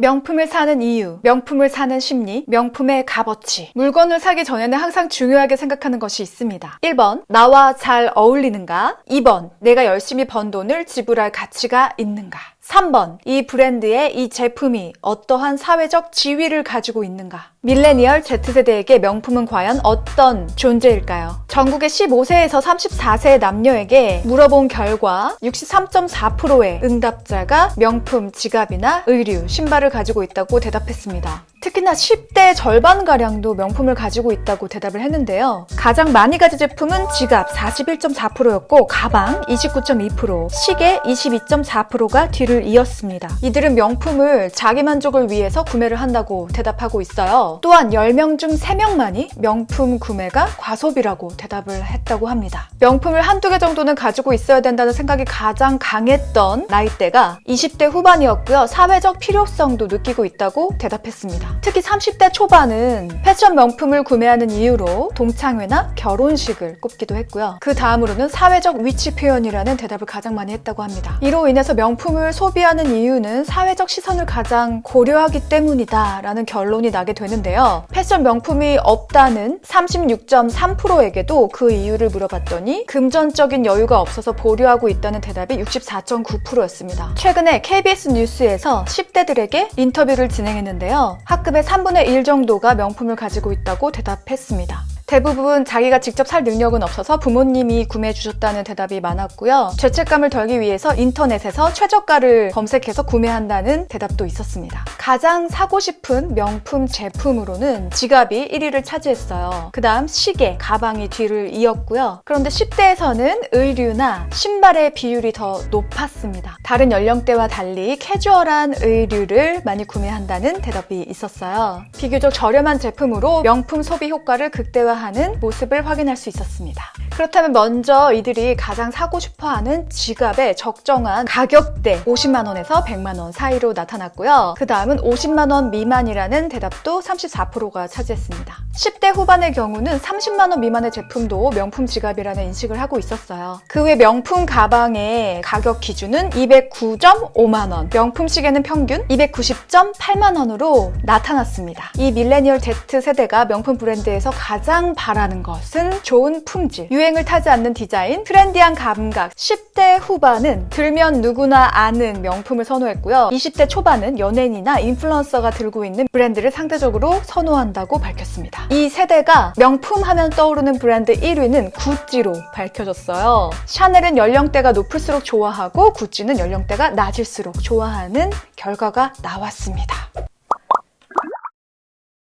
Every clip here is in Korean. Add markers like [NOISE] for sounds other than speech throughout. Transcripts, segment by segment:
명품을 사는 이유, 명품을 사는 심리, 명품의 값어치. 물건을 사기 전에는 항상 중요하게 생각하는 것이 있습니다. 1번, 나와 잘 어울리는가? 2번, 내가 열심히 번 돈을 지불할 가치가 있는가? 3번, 이 브랜드의 이 제품이 어떠한 사회적 지위를 가지고 있는가? 밀레니얼 Z세대에게 명품은 과연 어떤 존재일까요? 전국의 15세에서 34세 남녀에게 물어본 결과 63.4%의 응답자가 명품 지갑이나 의류, 신발을 가지고 있다고 대답했습니다. 특히나 10대 절반가량도 명품을 가지고 있다고 대답을 했는데요. 가장 많이 가진 제품은 지갑 41.4%였고, 가방 29.2%, 시계 22.4%가 뒤를 이었습니다. 이들은 명품을 자기 만족을 위해서 구매를 한다고 대답하고 있어요. 또한 10명 중 3명만이 명품 구매가 과소비라고 대답을 했다고 합니다. 명품을 한두 개 정도는 가지고 있어야 된다는 생각이 가장 강했던 나이대가 20대 후반이었고요. 사회적 필요성도 느끼고 있다고 대답했습니다. 특히 30대 초반은 패션 명품을 구매하는 이유로 동창회나 결혼식을 꼽기도 했고요. 그 다음으로는 사회적 위치 표현이라는 대답을 가장 많이 했다고 합니다. 이로 인해서 명품을 소비하는 이유는 사회적 시선을 가장 고려하기 때문이다 라는 결론이 나게 되는 데요. 패션 명품이 없다는 36.3%에게도 그 이유를 물어봤더니 금전적인 여유가 없어서 보류하고 있다는 대답이 64.9%였습니다. 최근에 KBS 뉴스에서 10대들에게 인터뷰를 진행했는데요. 학급의 3분의 1 정도가 명품을 가지고 있다고 대답했습니다. 대부분 자기가 직접 살 능력은 없어서 부모님이 구매해 주셨다는 대답이 많았고요. 죄책감을 덜기 위해서 인터넷에서 최저가를 검색해서 구매한다는 대답도 있었습니다. 가장 사고 싶은 명품 제품으로는 지갑이 1위를 차지했어요. 그 다음 시계, 가방이 뒤를 이었고요. 그런데 10대에서는 의류나 신발의 비율이 더 높았습니다. 다른 연령대와 달리 캐주얼한 의류를 많이 구매한다는 대답이 있었어요. 비교적 저렴한 제품으로 명품 소비 효과를 극대화 하는 모습을 확인할 수 있었습니다. 그렇다면 먼저 이들이 가장 사고 싶어 하는 지갑의 적정한 가격대 50만 원에서 100만 원 사이로 나타났고요. 그 다음은 50만 원 미만이라는 대답도 34%가 차지했습니다. 10대 후반의 경우는 30만 원 미만의 제품도 명품 지갑이라는 인식을 하고 있었어요. 그 외 명품 가방의 가격 기준은 209.5만 원, 명품 시계는 평균 290.8만 원으로 나타났습니다. 이 밀레니얼 Z 세대가 명품 브랜드에서 가장 바라는 것은 좋은 품질, 유행 을 타지 않는 디자인, 트렌디한 감각. 10대 후반은 들면 누구나 아는 명품을 선호했고요. 20대 초반은 연예인이나 인플루언서가 들고 있는 브랜드를 상대적으로 선호한다고 밝혔습니다. 이 세대가 명품 하면 떠오르는 브랜드 1위는 구찌로 밝혀졌어요. 샤넬은 연령대가 높을수록 좋아하고 구찌는 연령대가 낮을수록 좋아하는 결과가 나왔습니다.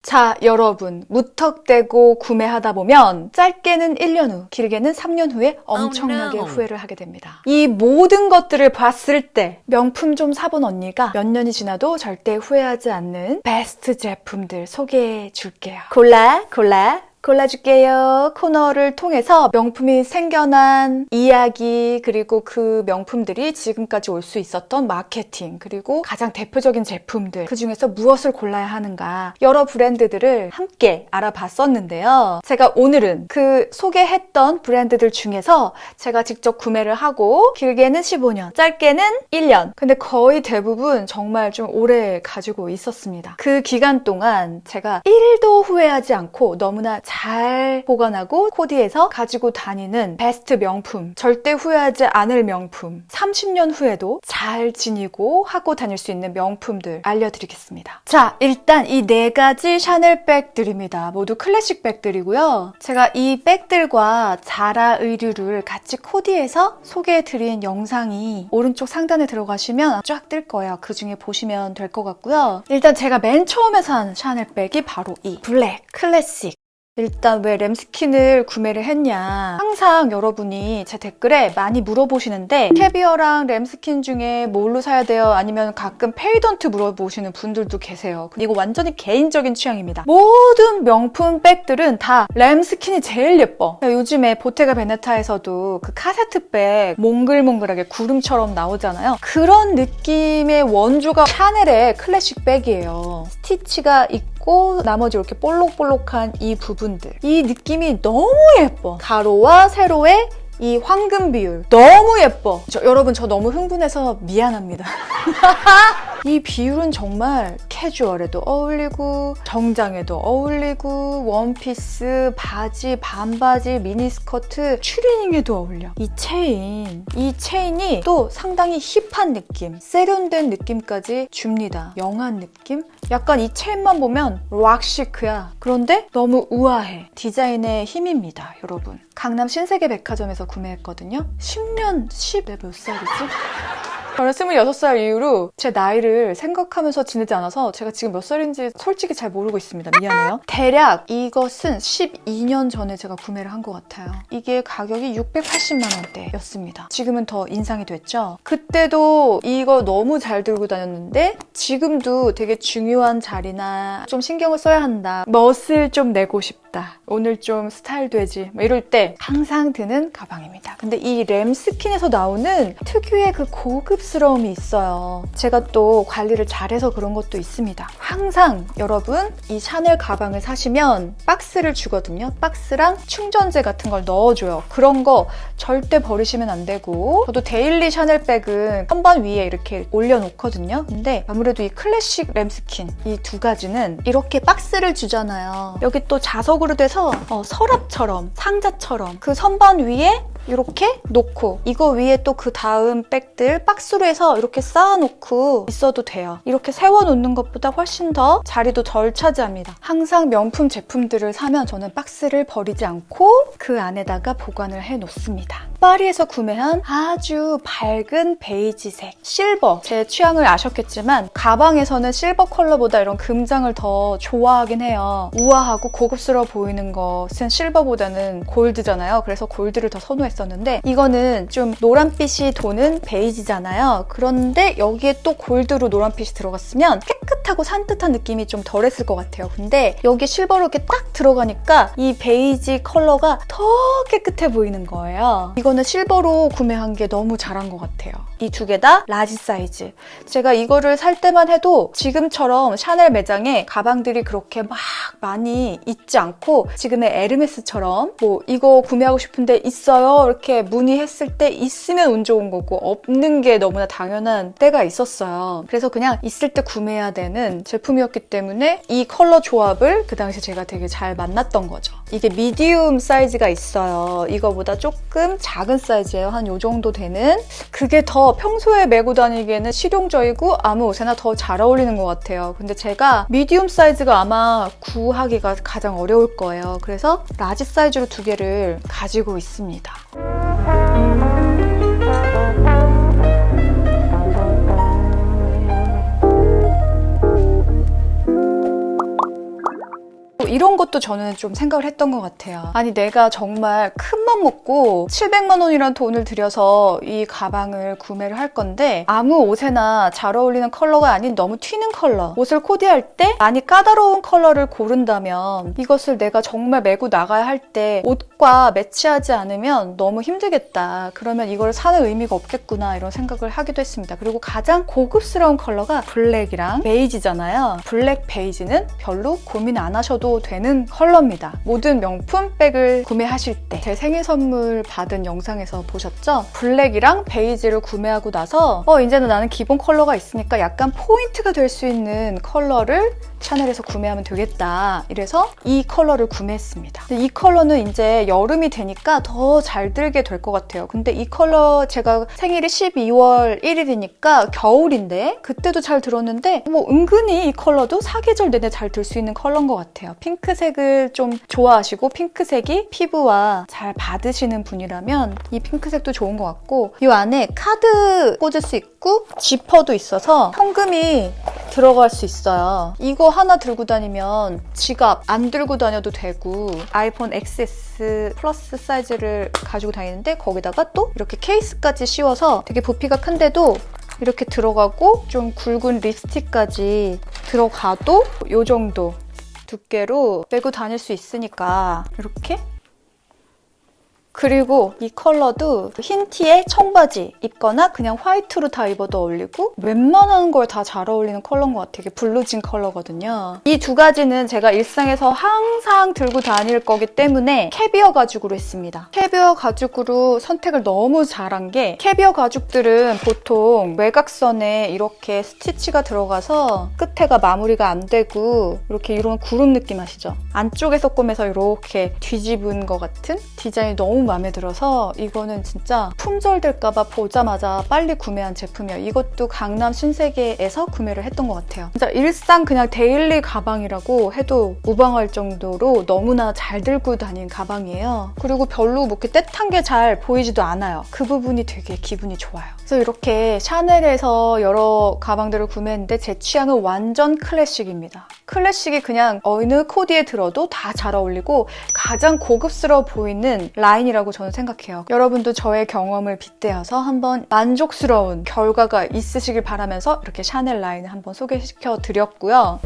자, 여러분. 무턱대고 구매하다 보면 짧게는 1년 후, 길게는 3년 후에 엄청나게 Oh, no. 후회를 하게 됩니다. 이 모든 것들을 봤을 때 명품 좀 사본 언니가 몇 년이 지나도 절대 후회하지 않는 베스트 제품들 소개해 줄게요. 골라, 골라. 골라줄게요. 코너를 통해서 명품이 생겨난 이야기, 그리고 그 명품들이 지금까지 올 수 있었던 마케팅, 그리고 가장 대표적인 제품들, 그 중에서 무엇을 골라야 하는가, 여러 브랜드들을 함께 알아봤었는데요. 제가 오늘은 그 소개했던 브랜드들 중에서 제가 직접 구매를 하고, 길게는 15년, 짧게는 1년. 근데 거의 대부분 정말 좀 오래 가지고 있었습니다. 그 기간 동안 제가 1도 후회하지 않고 너무나 잘 보관하고 코디해서 가지고 다니는 베스트 명품, 절대 후회하지 않을 명품, 30년 후에도 잘 지니고 하고 다닐 수 있는 명품들 알려드리겠습니다. 자, 일단 이 네 가지 샤넬 백들입니다. 모두 클래식 백들이고요. 제가 이 백들과 자라 의류를 같이 코디해서 소개해드린 영상이 오른쪽 상단에 들어가시면 쫙 뜰 거예요. 그 중에 보시면 될 것 같고요. 일단 제가 맨 처음에 산 샤넬 백이 바로 이 블랙 클래식 일단 왜 램스킨을 구매를 했냐. 항상 여러분이 제 댓글에 많이 물어보시는데 캐비어랑 램스킨 중에 뭘로 사야 돼요? 아니면 가끔 페이던트 물어보시는 분들도 계세요. 이거 완전히 개인적인 취향입니다. 모든 명품 백들은 다 램스킨이 제일 예뻐. 요즘에 보테가 베네타에서도 그 카세트 백 몽글몽글하게 구름처럼 나오잖아요. 그런 느낌의 원조가 샤넬의 클래식 백이에요. 스티치가 있고 나머지 이렇게 볼록볼록한 이 부분들. 이 느낌이 너무 예뻐. 가로와 세로의 이 황금 비율 너무 예뻐 저, 여러분 저 너무 흥분해서 미안합니다 [LAUGHS] 이 비율은 정말 캐주얼에도 어울리고 정장에도 어울리고 원피스, 바지, 반바지, 미니스커트, 추리닝에도 어울려. 이 체인, 이 체인이 또 상당히 힙한 느낌, 세련된 느낌까지 줍니다. 영한 느낌? 약간 이 체인만 보면 락시크야. 그런데 너무 우아해. 디자인의 힘입니다, 여러분. 강남 신세계 백화점에서 구매했거든요. 10년, 10, 내몇 살이지? 저는 26살 이후로 제 나이를 생각하면서 지내지 않아서 제가 지금 몇 살인지 솔직히 잘 모르고 있습니다. 미안해요. [LAUGHS] 대략 이것은 12년 전에 제가 구매를 한 것 같아요. 이게 가격이 680만 원대였습니다. 지금은 더 인상이 됐죠. 그때도 이거 너무 잘 들고 다녔는데 지금도 되게 중요한 자리나 좀 신경을 써야 한다. 멋을 좀 내고 싶다. 오늘 좀 스타일 되지. 뭐 이럴 때 항상 드는 가방입니다. 근데 이 램스킨에서 나오는 특유의 그 고급 스러움이 있어요. 제가 또 관리를 잘해서 그런 것도 있습니다. 항상 여러분 이 샤넬 가방을 사시면 박스를 주거든요. 박스랑 충전재 같은 걸 넣어줘요. 그런 거 절대 버리시면 안 되고 저도 데일리 샤넬 백은 선반 위에 이렇게 올려놓거든요. 근데 아무래도 이 클래식 램스킨 이 두 가지는 이렇게 박스를 주잖아요. 여기 또 자석으로 돼서 어, 서랍처럼 상자처럼 그 선반 위에 이렇게 놓고 이거 위에 또 그 다음 백들 박스로 해서 이렇게 쌓아놓고 있어도 돼요. 이렇게 세워놓는 것보다 훨씬 더 자리도 덜 차지합니다. 항상 명품 제품들을 사면 저는 박스를 버리지 않고 그 안에다가 보관을 해 놓습니다. 파리에서 구매한 아주 밝은 베이지색, 실버. 제 취향을 아셨겠지만 가방에서는 실버 컬러보다 이런 금장을 더 좋아하긴 해요. 우아하고 고급스러워 보이는 것은 실버보다는 골드잖아요. 그래서 골드를 더 선호했었는데 이거는 좀 노란빛이 도는 베이지잖아요. 그런데 여기에 또 골드로 노란빛이 들어갔으면 깨끗하고 산뜻한 느낌이 좀 덜했을 것 같아요. 근데 여기 실버로 이렇게 딱 들어가니까 이 베이지 컬러가 더 깨끗해 보이는 거예요. 이거는 실버로 구매한 게 너무 잘한 것 같아요. 이 두 개 다 라지 사이즈. 제가 이거를 살 때만 해도 지금처럼 샤넬 매장에 가방들이 그렇게 막 많이 있지 않고 지금의 에르메스처럼 뭐 이거 구매하고 싶은데 있어요 이렇게 문의했을 때 있으면 운 좋은 거고 없는 게 너무나 당연한 때가 있었어요. 그래서 그냥 있을 때 구매해야 되는 제품이었기 때문에 이 컬러 조합을 그 당시 제가 되게 잘 만났던 거죠. 이게 미디움 사이즈가 있어요. 이거보다 조금 작은 사이즈예요. 한 요 정도 되는. 그게 더 평소에 메고 다니기에는 실용적이고 아무 옷에나 더 잘 어울리는 것 같아요. 근데 제가 미디움 사이즈가 아마 구하기가 가장 어려울 거예요. 그래서 라지 사이즈로 두 개를 가지고 있습니다. 이런 것도 저는 좀 생각을 했던 것 같아요. 아니, 내가 정말 큰 맘 먹고 700만 원이란 돈을 들여서 이 가방을 구매를 할 건데 아무 옷에나 잘 어울리는 컬러가 아닌 너무 튀는 컬러. 옷을 코디할 때 많이 까다로운 컬러를 고른다면 이것을 내가 정말 메고 나가야 할 때 옷과 매치하지 않으면 너무 힘들겠다. 그러면 이걸 사는 의미가 없겠구나. 이런 생각을 하기도 했습니다. 그리고 가장 고급스러운 컬러가 블랙이랑 베이지잖아요. 블랙 베이지는 별로 고민 안 하셔도 되는 컬러입니다. 모든 명품 백을 구매하실 때 제 생일 선물 받은 영상에서 보셨죠? 블랙이랑 베이지를 구매하고 나서 어 이제는 나는 기본 컬러가 있으니까 약간 포인트가 될 수 있는 컬러를 샤넬에서 구매하면 되겠다. 이래서 이 컬러를 구매했습니다. 이 컬러는 이제 여름이 되니까 더 잘 들게 될 것 같아요. 근데 이 컬러 제가 생일이 12월 1일이니까 겨울인데 그때도 잘 들었는데 뭐 은근히 이 컬러도 사계절 내내 잘 들 수 있는 컬러인 것 같아요. 핑크색을 좀 좋아하시고 핑크색이 피부와 잘 받으시는 분이라면 이 핑크색도 좋은 것 같고 이 안에 카드 꽂을 수 있고 지퍼도 있어서 현금이 들어갈 수 있어요. 이거 하나 들고 다니면 지갑 안 들고 다녀도 되고 아이폰 XS 플러스 사이즈를 가지고 다니는데 거기다가 또 이렇게 케이스까지 씌워서 되게 부피가 큰데도 이렇게 들어가고 좀 굵은 립스틱까지 들어가도 이 정도 두께로 메고 다닐 수 있으니까 이렇게 그리고 이 컬러도 흰 티에 청바지 입거나 그냥 화이트로 다 입어도 어울리고 웬만한 걸 다 잘 어울리는 컬러인 것 같아요. 이게 블루진 컬러거든요. 이 두 가지는 제가 일상에서 항상 들고 다닐 거기 때문에 캐비어 가죽으로 했습니다. 캐비어 가죽으로 선택을 너무 잘한 게 캐비어 가죽들은 보통 외곽선에 이렇게 스티치가 들어가서 끝에가 마무리가 안 되고 이렇게 이런 구름 느낌 아시죠? 안쪽에서 꼬매서 이렇게 뒤집은 것 같은 디자인이 너무 마음에 들어서 이거는 진짜 품절될까봐 보자마자 빨리 구매한 제품이에요. 이것도 강남 신세계에서 구매를 했던 것 같아요. 진짜 일상 그냥 데일리 가방이라고 해도 무방할 정도로 너무나 잘 들고 다닌 가방이에요. 그리고 별로 뭐 이렇게 떼탄 게 잘 보이지도 않아요. 그 부분이 되게 기분이 좋아요. 그래서 이렇게 샤넬에서 여러 가방들을 구매했는데 제 취향은 완전 클래식입니다. 클래식이 그냥 어느 코디에 들어도 다 잘 어울리고 가장 고급스러워 보이는 라인이라고 저는 생각해요. 여러분도 저의 경험을 빗대어서 한번 만족스러운 결과가 있으시길 바라면서 이렇게 샤넬 라인을 한번 소개시켜 드렸고요.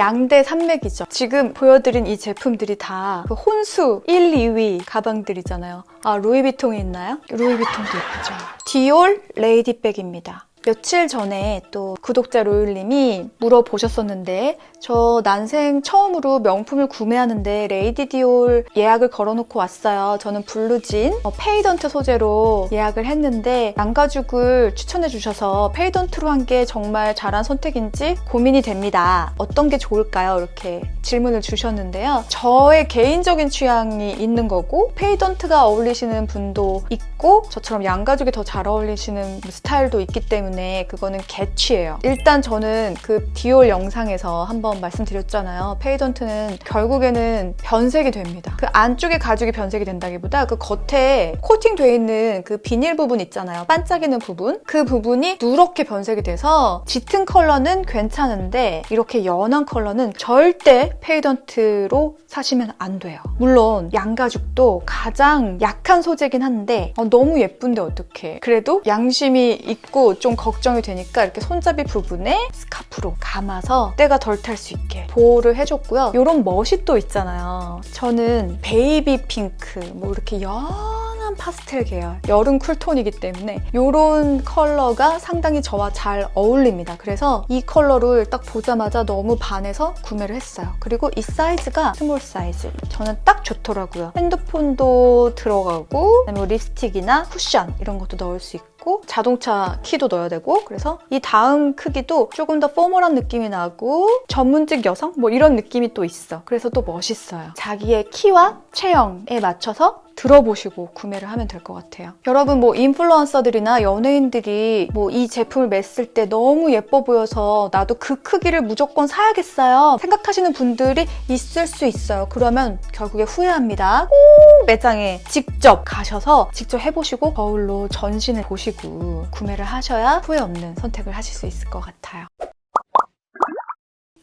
양대 산맥이죠. 지금 보여드린 이 제품들이 다 그 혼수 1, 2위 가방들이잖아요. 아 루이비통이 있나요? 루이비통도 예쁘죠. 디올 레이디백입니다. 며칠 전에 또 구독자 로율님이 물어보셨었는데 저 난생 처음으로 명품을 구매하는데 레이디 디올 예약을 걸어놓고 왔어요. 저는 블루진 어, 페이던트 소재로 예약을 했는데 양가죽을 추천해 주셔서 페이던트로 한 게 정말 잘한 선택인지 고민이 됩니다. 어떤 게 좋을까요? 이렇게 질문을 주셨는데요. 저의 개인적인 취향이 있는 거고 페이던트가 어울리시는 분도 있고 저처럼 양가죽이 더 잘 어울리시는 스타일도 있기 때문에 그거는 개취예요. 일단 저는 그 디올 영상에서 한번 말씀드렸잖아요. 페이던트는 결국에는 변색이 됩니다. 그 안쪽에 가죽이 변색이 된다기보다 그 겉에 코팅돼 있는 그 비닐 부분 있잖아요. 반짝이는 부분. 그 부분이 누렇게 변색이 돼서 짙은 컬러는 괜찮은데 이렇게 연한 컬러는 절대 페이던트로 사시면 안 돼요. 물론 양가죽도 가장 약한 소재긴 한데 어, 너무 예쁜데 어떡해. 그래도 양심이 있고 좀 걱정이 되니까 이렇게 손잡이 부분에 스카프로 감아서 때가 덜 탈 수 있게 보호를 해줬고요. 이런 멋이 또 있잖아요. 저는 베이비 핑크 뭐 이렇게 연한 파스텔 계열 여름 쿨톤이기 때문에 이런 컬러가 상당히 저와 잘 어울립니다. 그래서 이 컬러를 딱 보자마자 너무 반해서 구매를 했어요. 그리고 이 사이즈가 스몰 사이즈 저는 딱 좋더라고요. 핸드폰도 들어가고 뭐 립스틱이나 쿠션 이런 것도 넣을 수 있고 자동차 키도 넣어야 되고 그래서 이 다음 크기도 조금 더 포멀한 느낌이 나고 전문직 여성 뭐 이런 느낌이 또 있어. 그래서 또 멋있어요. 자기의 키와 체형에 맞춰서 들어보시고 구매를 하면 될 것 같아요. 여러분 뭐 인플루언서들이나 연예인들이 뭐 이 제품을 맸을 때 너무 예뻐 보여서 나도 그 크기를 무조건 사야겠어요. 생각하시는 분들이 있을 수 있어요. 그러면 결국에 후회합니다. 꼭 매장에 직접 가셔서 직접 해보시고 거울로 전신을 보시고 구매를 하셔야 후회 없는 선택을 하실 수 있을 것 같아요.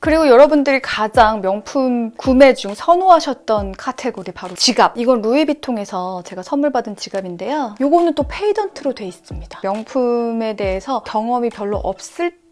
그리고 여러분들이 가장 명품 구매 중 선호하셨던 카테고리 바로 지갑. 이건 루이비통에서 제가 선물 받은 지갑인데요. 요거는 또 페이던트로 돼 있습니다. 명품에 대해서 경험이 별로 없을 때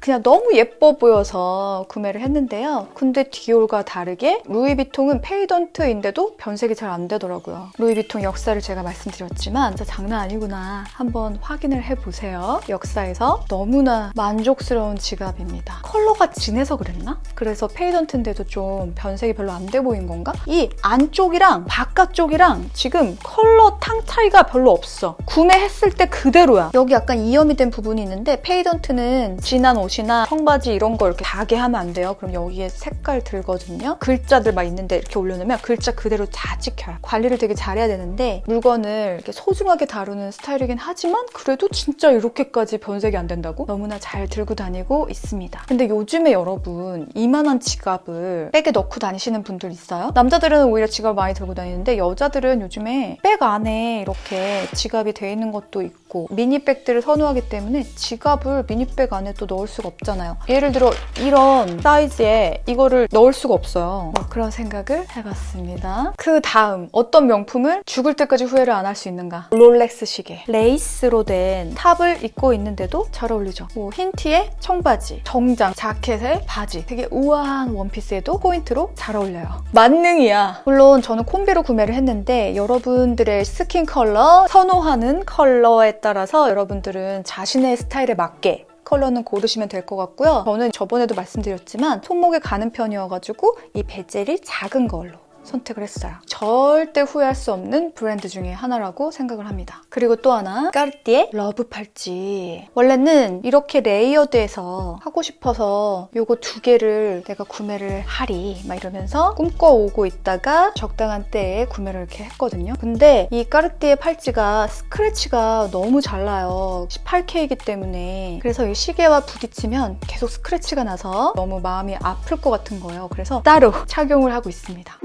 그냥 너무 예뻐 보여서 구매를 했는데요. 근데 디올과 다르게 루이비통은 페이던트인데도 변색이 잘 안 되더라고요. 루이비통 역사를 제가 말씀드렸지만 진짜 장난 아니구나. 한번 확인을 해보세요. 역사에서 너무나 만족스러운 지갑입니다. 컬러가 진해서 그랬나? 그래서 페이던트인데도 좀 변색이 별로 안 돼 보인 건가? 이 안쪽이랑 바깥쪽이랑 지금 컬러 탕 차이가 별로 없어. 구매했을 때 그대로야. 여기 약간 이염이 된 부분이 있는데 페이던트는 진한 옷이나 청바지 이런 거 이렇게 다게 하면 안 돼요. 그럼 여기에 색깔 들거든요. 글자들 막 있는데 이렇게 올려놓으면 글자 그대로 다 찍혀요. 관리를 되게 잘해야 되는데 물건을 이렇게 소중하게 다루는 스타일이긴 하지만 그래도 진짜 이렇게까지 변색이 안 된다고? 너무나 잘 들고 다니고 있습니다. 근데 요즘에 여러분 이만한 지갑을 백에 넣고 다니시는 분들 있어요? 남자들은 오히려 지갑을 많이 들고 다니는데 여자들은 요즘에 백 안에 이렇게 지갑이 돼 있는 것도 있고 미니백들을 선호하기 때문에 지갑을 미니백 안에 또 넣을 수가 없잖아요. 예를 들어 이런 사이즈에 이거를 넣을 수가 없어요. 뭐 그런 생각을 해봤습니다. 그 다음 어떤 명품을 죽을 때까지 후회를 안 할 수 있는가? 롤렉스 시계. 레이스로 된 탑을 입고 있는데도 잘 어울리죠. 뭐 흰 티에 청바지, 정장, 자켓에 바지. 되게 우아한 원피스에도 포인트로 잘 어울려요. 만능이야. 물론 저는 콤비로 구매를 했는데 여러분들의 스킨 컬러, 선호하는 컬러에 따라서 여러분들은 자신의 스타일에 맞게 컬러는 고르시면 될 것 같고요. 저는 저번에도 말씀드렸지만 손목에 가는 편이어가지고 이 베젤이 작은 걸로 선택을 했어요. 절대 후회할 수 없는 브랜드 중에 하나라고 생각을 합니다. 그리고 또 하나, 까르띠에 러브 팔찌. 원래는 이렇게 레이어드해서 하고 싶어서 요거 두 개를 내가 구매를 하리 막 이러면서 꿈꿔오고 있다가 적당한 때에 구매를 이렇게 했거든요. 근데 이 까르띠에 팔찌가 스크래치가 너무 잘 나요. 18K이기 때문에. 그래서 이 시계와 부딪히면 계속 스크래치가 나서 너무 마음이 아플 것 같은 거예요. 그래서 따로 착용을 하고 있습니다.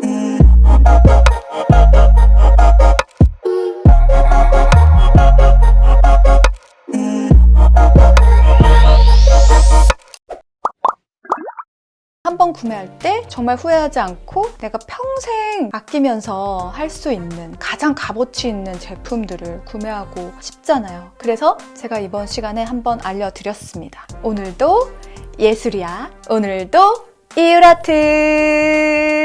한번 구매할 때 정말 후회하지 않고 내가 평생 아끼면서 할 수 있는 가장 값어치 있는 제품들을 구매하고 싶잖아요. 그래서 제가 이번 시간에 한번 알려드렸습니다. 오늘도 예술이야. 오늘도 이유라트!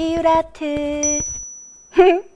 이유라트. [LAUGHS]